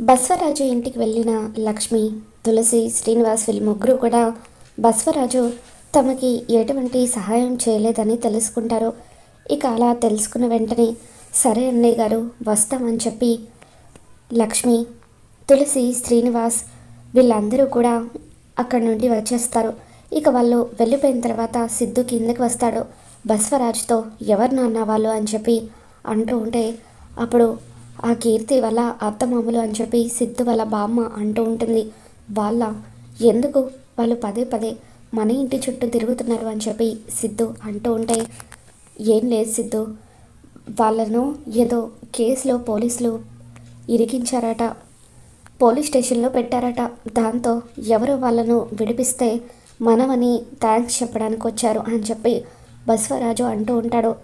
బస్వరాజు ఇంటికి వెళ్ళిన లక్ష్మి తులసి శ్రీనివాస్ వీళ్ళు ముగ్గురు కూడా బస్వరాజు తమకి ఎటువంటి సహాయం చేయలేదని తెలుసుకుంటారు. ఇక అలా తెలుసుకున్న వెంటనే సరే అన్నయ్య గారు వస్తామని చెప్పి లక్ష్మి తులసి శ్రీనివాస్ వీళ్ళందరూ కూడా అక్కడి నుండి వచ్చేస్తారు. ఇక వాళ్ళు వెళ్ళిపోయిన తర్వాత సిద్ధు కిందకి వస్తాడు. బస్వరాజుతో ఎవరు నాన్న వాళ్ళు? అని చెప్పి అంటూ ఉంటే అప్పుడు ఆ కీర్తి వల్ల అత్తమామలు అని చెప్పి సిద్ధు వాళ్ళ బామ్మ అంటూ ఉంటుంది. వాళ్ళ ఎందుకు? వాళ్ళు పదే పదే మన ఇంటి చుట్టూ తిరుగుతున్నారు అని చెప్పి సిద్ధు అంటూ ఉంటే ఏం లేదు సిద్ధు. వాళ్ళను ఏదో కేసులో పోలీసులు ఇరికించారట. పోలీస్ స్టేషన్లో పెట్టారట. దాంతో ఎవరు వాళ్ళను విడిపిస్తే మనమని థ్యాంక్స్ చెప్పడానికి వచ్చారు అని చెప్పి బస్వరాజు అంటూ ఉంటాడు.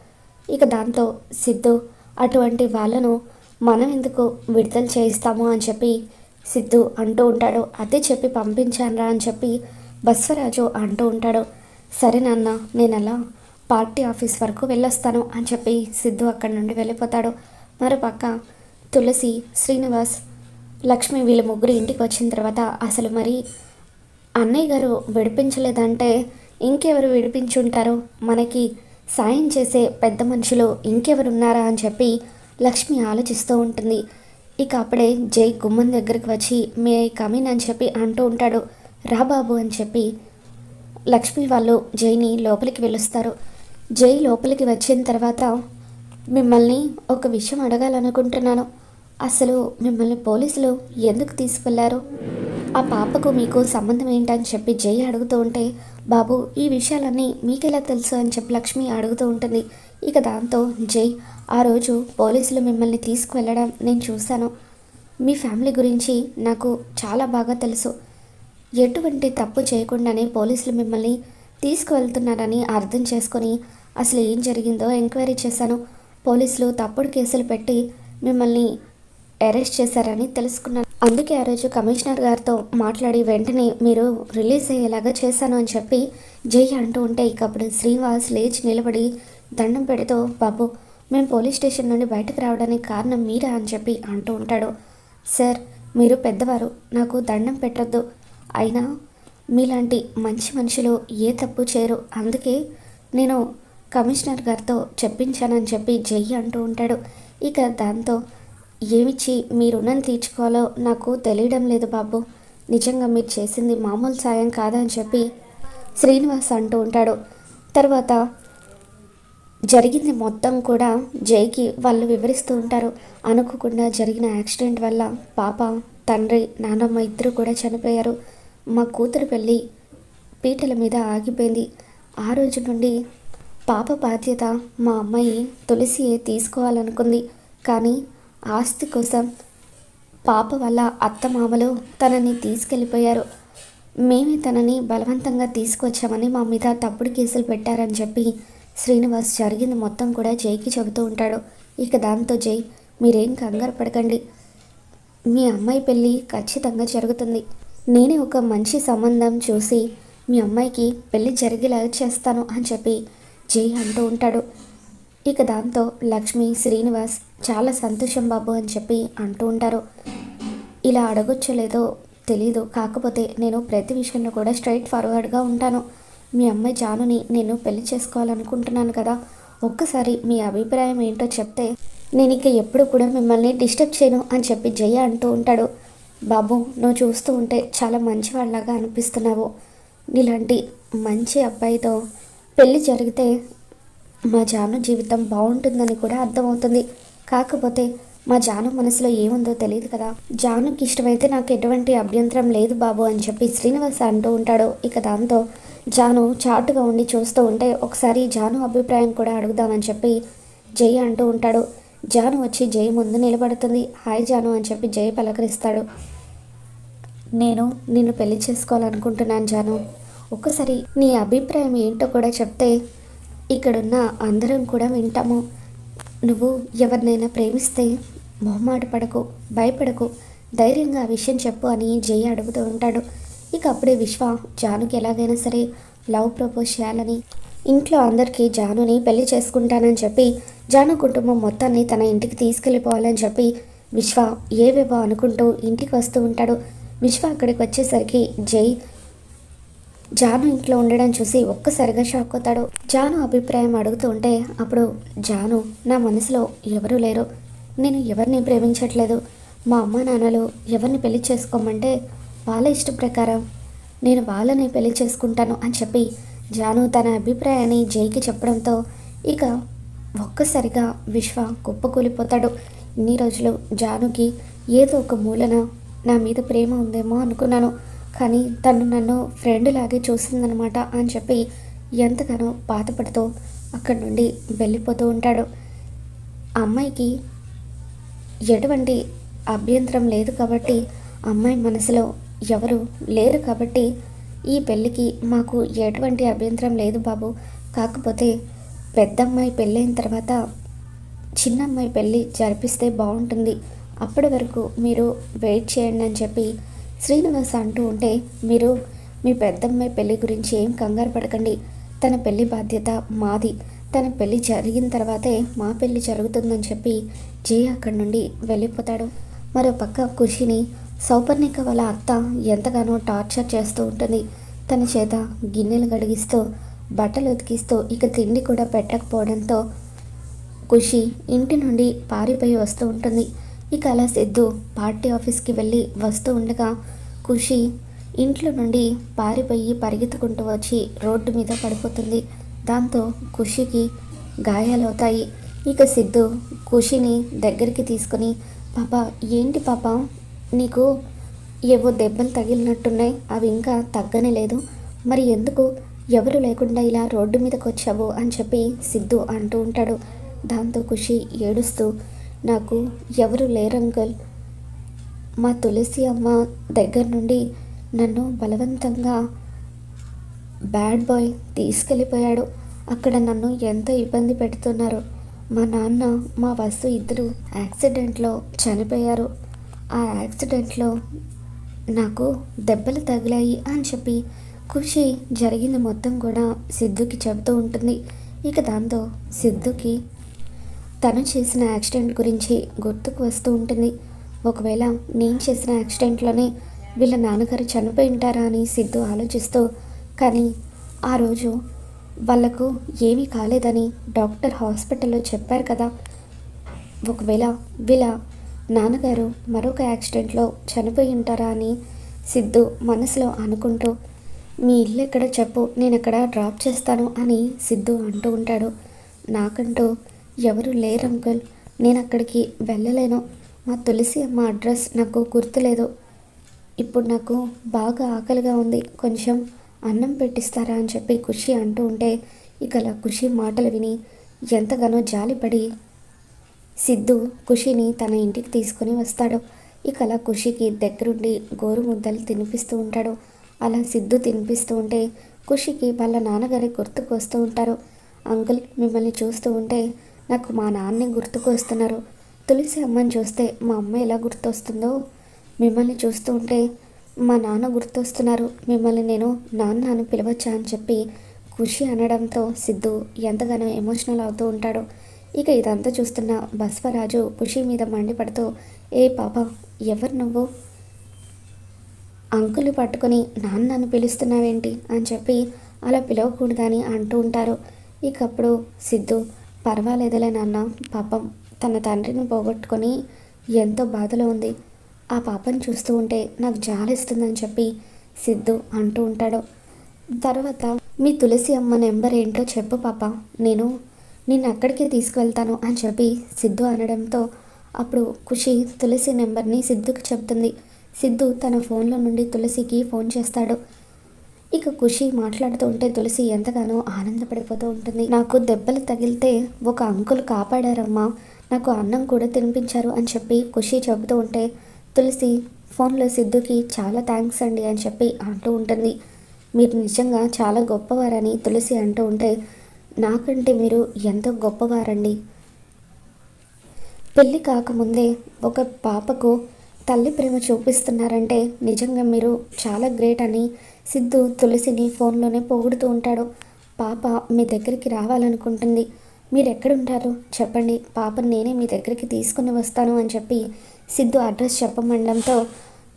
ఇక దాంతో సిద్ధు అటువంటి వాళ్ళను మనం ఎందుకు విడుదల చేయిస్తాము అని చెప్పి సిద్ధు అంటూ ఉంటాడు. అదే చెప్పి పంపించానురా అని చెప్పి బస్వరాజు అంటూ ఉంటాడు. సరే నాన్న నేను అలా పార్టీ ఆఫీస్ వరకు వెళ్ళొస్తాను అని చెప్పి సిద్ధు అక్కడి నుండి వెళ్ళిపోతాడు. మరోపక్క తులసి శ్రీనివాస్ లక్ష్మి వీళ్ళ ముగ్గురు ఇంటికి వచ్చిన తర్వాత అసలు మరి అన్నయ్య గారు విడిపించలేదంటే ఇంకెవరు విడిపించుంటారు? మనకి సాయం చేసే పెద్ద మనుషులు ఇంకెవరు ఉన్నారా అని చెప్పి లక్ష్మి ఆలోచిస్తూ ఉంటుంది. ఇక అప్పుడే జై గుమ్మం దగ్గరికి వచ్చి మే కమిన్ అని చెప్పి అంటూ ఉంటాడు. రా బాబు అని చెప్పి లక్ష్మి వాళ్ళు జైని లోపలికి పిలుస్తారు జై లోపలికి వచ్చిన తర్వాత మిమ్మల్ని ఒక విషయం అడగాలనుకుంటున్నాను. అసలు మిమ్మల్ని పోలీసులు ఎందుకు తీసుకెళ్ళారు? ఆ పాపకు మీకు సంబంధం ఏంటని చెప్పి జై అడుగుతూ ఉంటే బాబు ఈ విషయాలన్నీ మీకెలా తెలుసు? అని చెప్పి లక్ష్మి అడుగుతూ ఉంటుంది. ఇక దాంతో జై ఆ రోజు పోలీసులు మిమ్మల్ని తీసుకువెళ్ళడం నేను చూశాను. మీ ఫ్యామిలీ గురించి నాకు చాలా బాగా తెలుసు. ఎటువంటి తప్పు చేయకుండానే పోలీసులు మిమ్మల్ని తీసుకువెళ్తున్నారని అర్థం చేసుకొని అసలు ఏం జరిగిందో ఎంక్వైరీ చేశాను. పోలీసులు తప్పుడు కేసులు పెట్టి మిమ్మల్ని అరెస్ట్ చేశారని తెలుసుకున్నాను. అందుకే ఆ రోజు కమిషనర్ గారితో మాట్లాడి వెంటనే మీరు రిలీజ్ అయ్యేలాగా చేశాను అని చెప్పి జై అంటూ ఉంటే ఇకప్పుడు శ్రీనివాస్ లేచి నిలబడి దండం పెడుతూ బాబు మేము పోలీస్ స్టేషన్ నుండి బయటకు రావడానికి కారణం మీరా అని చెప్పి అంటూ ఉంటాడు. సార్ మీరు పెద్దవారు నాకు దండం పెట్టద్దు. అయినా మీలాంటి మంచి మనుషులు ఏ తప్పు చేయరు. అందుకే నేను కమిషనర్ గారితో చెప్పించానని చెప్పి జై అంటూ ఉంటాడు. ఇక దాంతో ఏమిచ్చి మీ రుణం తీర్చుకోవాలో నాకు తెలియడం లేదు బాబు. నిజంగా మీరు చేసింది మామూలు సాయం కాదని చెప్పి శ్రీనివాస్ అంటూ ఉంటాడు. తర్వాత జరిగింది మొత్తం కూడా జైకి వాళ్ళు వివరిస్తూ ఉంటారు. అనుకోకుండా జరిగిన యాక్సిడెంట్ వల్ల పాప తండ్రి నాన్నమ్మ ఇద్దరు కూడా చనిపోయారు. మా కూతురు పెళ్ళి పీటల మీద ఆగిపోయింది. ఆ రోజు నుండి పాప బాధ్యత మా అమ్మాయి తులసి తీసుకోవాలనుకుంది. కానీ ఆస్తి కోసం పాప వల్ల అత్తమామలు తనని తీసుకెళ్ళిపోయారు. మేమే తనని బలవంతంగా తీసుకొచ్చామని మా మీద తప్పుడు కేసులు పెట్టారని చెప్పి శ్రీనివాస్ జరిగింది మొత్తం కూడా జైకి చెబుతూ ఉంటాడు. ఇక దాంతో జై మీరేం కంగారు పడకండి. మీ అమ్మాయి పెళ్ళి ఖచ్చితంగా జరుగుతుంది. నేనే ఒక మంచి సంబంధం చూసి మీ అమ్మాయికి పెళ్ళి జరిగేలా చేస్తాను అని చెప్పి జై అంటూ ఉంటాడు. ఇక దాంతో లక్ష్మి శ్రీనివాస్ చాలా సంతోషం బాబు అని చెప్పి అంటూ ఉంటారు. ఇలా అడగొచ్చో లేదో తెలీదు. కాకపోతే నేను ప్రతి విషయంలో కూడా స్ట్రైట్ ఫార్వర్డ్గా ఉంటాను. మీ అమ్మాయి జానుని నేను పెళ్ళి చేసుకోవాలనుకుంటున్నాను కదా. ఒక్కసారి మీ అభిప్రాయం ఏంటో చెప్తే నేను ఇక ఎప్పుడు కూడా మిమ్మల్ని డిస్టర్బ్ చేయను అని చెప్పి జయ అంటూ ఉంటాడు. బాబు నువ్వు చూస్తూ ఉంటే చాలా మంచివాళ్ళలాగా అనిపిస్తున్నావు. నీలాంటి మంచి అబ్బాయితో పెళ్ళి జరిగితే మా జాను జీవితం బాగుంటుందని కూడా అర్థమవుతుంది. కాకపోతే మా జాను మనసులో ఏముందో తెలియదు కదా. జానుకి ఇష్టమైతే నాకు ఎటువంటి అభ్యంతరం లేదు బాబు అని చెప్పి శ్రీనివాస్ అంటూ ఉంటాడు. ఇక దాంతో జాను చాటుగా ఉండి చూస్తూ ఉంటే ఒకసారి జాను అభిప్రాయం కూడా అడుగుదామని చెప్పి జై అంటూ ఉంటాడు. జాను వచ్చి జై ముందు నిలబడుతుంది. హాయ్ జాను అని చెప్పి జై పలకరిస్తాడు. నేను నిన్ను పెళ్ళి చేసుకోవాలనుకుంటున్నాను జాను. ఒక్కసారి నీ అభిప్రాయం ఏంటో కూడా చెప్తే ఇక్కడున్న అందరం కూడా వింటాము. నువ్వు ఎవరినైనా ప్రేమిస్తే మొహమాట పడకు భయపడకు. ధైర్యంగా ఆ విషయం చెప్పు అని జై అడుగుతూ ఉంటాడు. ఇక అప్పుడే విశ్వ జానుకి ఎలాగైనా సరే లవ్ ప్రపోజ్ చేయాలని ఇంట్లో అందరికీ జానుని పెళ్ళి చేసుకుంటానని చెప్పి జాను కుటుంబం మొత్తాన్ని తన ఇంటికి తీసుకెళ్ళిపోవాలని చెప్పి విశ్వ ఏవేవో అనుకుంటూ ఇంటికి వస్తూ ఉంటాడు. విశ్వ అక్కడికి వచ్చేసరికి జై జాను ఇంట్లో ఉండడం చూసి ఒక్కసారిగా షాక్ అవుతాడు. జాను అభిప్రాయం అడుగుతూ ఉంటే అప్పుడు జాను నా మనసులో ఎవరూ లేరు. నేను ఎవరిని ప్రేమించట్లేదు. మా అమ్మ నాన్నలు ఎవరిని పెళ్ళి చేసుకోమంటే వాళ్ళ ఇష్ట ప్రకారం నేను వాళ్ళని పెళ్ళి చేసుకుంటాను అని చెప్పి జాను తన అభిప్రాయాన్ని జైకి చెప్పడంతో ఇక ఒక్కసారిగా విశ్వ కుప్పకూలిపోతాడు. ఇన్ని రోజులు జానుకి ఏదో ఒక మూలన నా మీద ప్రేమ ఉందేమో అనుకున్నాను. కానీ తను నన్ను ఫ్రెండ్ లాగే చూసిందనమాట అని చెప్పి ఎంతగానో బాధపడుతూ అక్కడి నుండి వెళ్ళిపోతూ ఉంటాడు. అమ్మాయికి ఎటువంటి అభ్యంతరం లేదు కాబట్టి అమ్మాయి మనసులో ఎవరు లేరు కాబట్టి ఈ పెళ్ళికి మాకు ఎటువంటి అభ్యంతరం లేదు బాబు. కాకపోతే పెద్దమ్మాయి పెళ్ళైన తర్వాత చిన్న అమ్మాయి పెళ్ళి జరిపిస్తే బాగుంటుంది. అప్పటి వరకు మీరు వెయిట్ చేయండి అని చెప్పి శ్రీనివాస్ అంటూ ఉంటే మీరు మీ పెద్దమ్మాయి పెళ్ళి గురించి ఏం కంగారు పడకండి. తన పెళ్ళి బాధ్యత మాది. తన పెళ్ళి జరిగిన తర్వాతే మా పెళ్ళి జరుగుతుందని చెప్పి జయ అక్కడి నుండి వెళ్ళిపోతాడు. మరో పక్క ఖుషిని సౌపర్ణిక వాళ్ళ అత్త ఎంతగానో టార్చర్ చేస్తూ ఉంటుంది. తన చేత గిన్నెలు గడిగిస్తూ బట్టలు ఉతికిస్తూ ఇక తిండి కూడా పెట్టకపోవడంతో ఖుషి ఇంటి నుండి పారిపోయి వస్తూ ఉంటుంది. ఇక అలా సిద్ధు పార్టీ ఆఫీస్కి వెళ్ళి వస్తూ ఉండగా ఖుషి ఇంట్లో నుండి పారిపోయి పరిగెత్తుకుంటూ వచ్చి రోడ్డు మీద పడిపోతుంది. దాంతో ఖుషికి గాయాలవుతాయి. ఇక సిద్ధు ఖుషిని దగ్గరికి తీసుకొని పాప ఏంటి పాప? నీకు ఏవో దెబ్బలు తగిలినట్టున్నాయి అవి ఇంకా తగ్గనే లేదు. మరి ఎందుకు? ఎవరు లేకుండా ఇలా రోడ్డు మీదకి వచ్చావు అని చెప్పి సిద్ధు అంటూ ఉంటాడు. దాంతో ఖుషి ఏడుస్తూ నాకు ఎవరు లేరు మా తులసి అమ్మ దగ్గర నుండి నన్ను బలవంతంగా బ్యాడ్ బాయ్ తీసుకెళ్ళిపోయాడు. అక్కడ నన్ను ఎంత ఇబ్బంది పెడుతున్నారు. మా నాన్న మా వస్తు ఇద్దరు యాక్సిడెంట్లో చనిపోయారు. ఆ యాక్సిడెంట్లో నాకు దెబ్బలు తగిలాయి అని చెప్పి ఖుషి జరిగింది మొత్తం కూడా సిద్ధుకి చెబుతూ ఉంటుంది. ఇక దాంతో సిద్ధుకి తను చేసిన యాక్సిడెంట్ గురించి గుర్తుకు వస్తూ ఉంటుంది. ఒకవేళ నేను చేసిన యాక్సిడెంట్లోనే వీళ్ళ నాన్నగారు చనిపోయి ఉంటారా అని సిద్ధు ఆలోచిస్తూ కానీ ఆ రోజు వాళ్ళకు ఏమీ కాలేదని డాక్టర్ హాస్పిటల్లో చెప్పారు కదా. ఒకవేళ వీళ్ళ నాన్నగారు మరొక యాక్సిడెంట్లో చనిపోయి ఉంటారా అని సిద్ధు మనసులో అనుకుంటూ మీ ఇల్లు ఎక్కడ చెప్పు నేను అక్కడ డ్రాప్ చేస్తాను అని సిద్ధు అంటూ ఉంటాడు. నాకంటూ ఎవరు లేరు అంకుల్. నేను అక్కడికి వెళ్ళలేను. మా తులసి అమ్మ అడ్రస్ నాకు గుర్తులేదు. ఇప్పుడు నాకు బాగా ఆకలిగా ఉంది. కొంచెం అన్నం పెట్టిస్తారా అని చెప్పి ఖుషి అంటూ ఉంటే ఇక అలా ఖుషి మాటలు విని ఎంతగానో జాలిపడి సిద్ధు ఖుషిని తన ఇంటికి తీసుకొని వస్తాడు. ఇక అలా ఖుషికి దగ్గరుండి గోరు ముద్దలు తినిపిస్తూ ఉంటాడు. అలా సిద్ధు తినిపిస్తూ ఉంటే ఖుషికి వాళ్ళ నాన్నగారి గుర్తుకు వస్తూ ఉంటారు. అంకుల్ మిమ్మల్ని చూస్తూ ఉంటే నాకు మా నాన్నే గుర్తుకు వస్తున్నారు. తులసి అమ్మని చూస్తే మా అమ్మ ఎలా గుర్తొస్తుందో? మిమ్మల్ని చూస్తూ ఉంటే మా నాన్న గుర్తొస్తున్నారు. మిమ్మల్ని నేను నాన్న అని పిలవచ్చా అని చెప్పి ఖుషి అనడంతో సిద్ధు ఎంతగానో ఎమోషనల్ అవుతూ ఉంటాడు. ఇక ఇదంతా చూస్తున్న బస్వరాజు ఖుషి మీద మండిపడుతూ ఏ పాప ఎవరు నువ్వు? అంకులు పట్టుకొని నాన్నను పిలుస్తున్నావేంటి? అని చెప్పి అలా పిలవకూడదని అంటూ ఉంటారు. ఇక అప్పుడు సిద్ధు పర్వాలేదులే నాన్న పాపం తన తండ్రిని పోగొట్టుకొని ఎంతో బాధలో ఉంది. ఆ పాపను చూస్తూ ఉంటే నాకు జాలిస్తుందని చెప్పి సిద్ధు అంటూ ఉంటాడు. తర్వాత మీ తులసి అమ్మ నెంబర్ ఏంటో చెప్పు పాప నేను నిన్ను అక్కడికే తీసుకువెళ్తాను అని చెప్పి సిద్ధు అనడంతో అప్పుడు ఖుషి తులసి నెంబర్ని సిద్ధుకి చెప్తుంది. సిద్ధు తన ఫోన్లో నుండి తులసికి ఫోన్ చేస్తాడు. ఇక ఖుషి మాట్లాడుతూ ఉంటే తులసి ఎంతగానో ఆనందపడిపోతూ ఉంటుంది. నాకు దెబ్బలు తగిలితే ఒక అంకుల్ కాపాడారమ్మా. నాకు అన్నం కూడా తినిపించారు అని చెప్పి ఖుషి చెబుతూ ఉంటే తులసి ఫోన్లో సిద్ధుకి చాలా థ్యాంక్స్ అండి అని చెప్పి అంటూ ఉంటుంది. మీరు నిజంగా చాలా గొప్పవారని తులసి అంటూ ఉంటే నాకంటే మీరు ఎంతో గొప్పవారండి? పెళ్ళి కాకముందే ఒక పాపకు తల్లి ప్రేమ చూపిస్తున్నారంటే నిజంగా మీరు చాలా గ్రేట్ అని సిద్ధు తులసిని ఫోన్లోనే పొగుడుతూ ఉంటాడు. పాప మీ దగ్గరికి రావాలనుకుంటుంది. మీరు ఎక్కడుంటారు చెప్పండి. పాపను నేనే మీ దగ్గరికి తీసుకుని వస్తాను అని చెప్పి సిద్ధు అడ్రస్ చెప్పమండంతో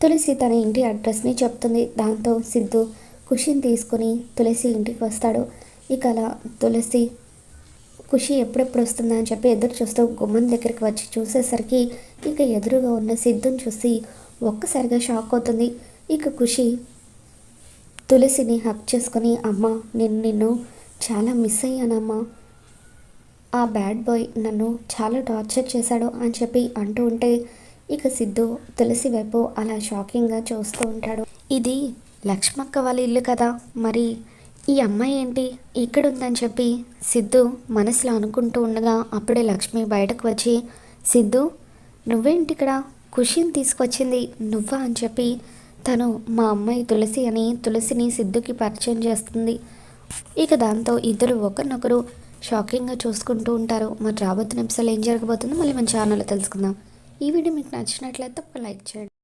తులసి తన ఇంటి అడ్రస్ని చెప్తుంది. దాంతో సిద్ధు ఖుషిని తీసుకుని తులసి ఇంటికి వస్తాడు. ఇక అలా తులసి ఖుషి ఎప్పుడెప్పుడు వస్తుందా అని చెప్పి ఎదురు చూస్తూ గుమ్మం దగ్గరికి వచ్చి చూసేసరికి ఇక ఎదురుగా ఉన్న సిద్ధుని చూసి ఒక్కసారిగా షాక్ అవుతుంది. ఇక ఖుషి తులసిని హక్ చేసుకొని అమ్మ నేను నిన్ను చాలా మిస్ అయ్యానమ్మా. ఆ బ్యాడ్ బాయ్ నన్ను చాలా టార్చర్ చేశాడు అని చెప్పి అంటూ ఉంటే ఇక సిద్ధు తులసి వైపు అలా షాకింగ్గా చూస్తూ ఉంటాడు. ఇది లక్ష్మక్క వాళ్ళ ఇల్లు కదా. మరి ఈ అమ్మాయి ఏంటి? ఇక్కడ ఉందని చెప్పి సిద్ధు మనసులో అనుకుంటూ ఉండగా అప్పుడే లక్ష్మి బయటకు వచ్చి సిద్ధు నువ్వేంటి ఇక్కడ ఖుషిని తీసుకొచ్చింది నువ్వా? అని చెప్పి తను మా అమ్మాయి తులసి అని తులసిని సిద్ధుకి పరిచయం చేస్తుంది. ఇక దాంతో ఇద్దరు ఒకరినొకరు షాకింగ్గా చూసుకుంటూ ఉంటారు. మరి రాబోతున్న ఎపిసోడ్ ఏం జరగబోతుందో మళ్ళీ మన ఛానల్లో తెలుసుకుందాం. ఈ వీడియో మీకు నచ్చినట్లయితే ఒక లైక్ చేయండి.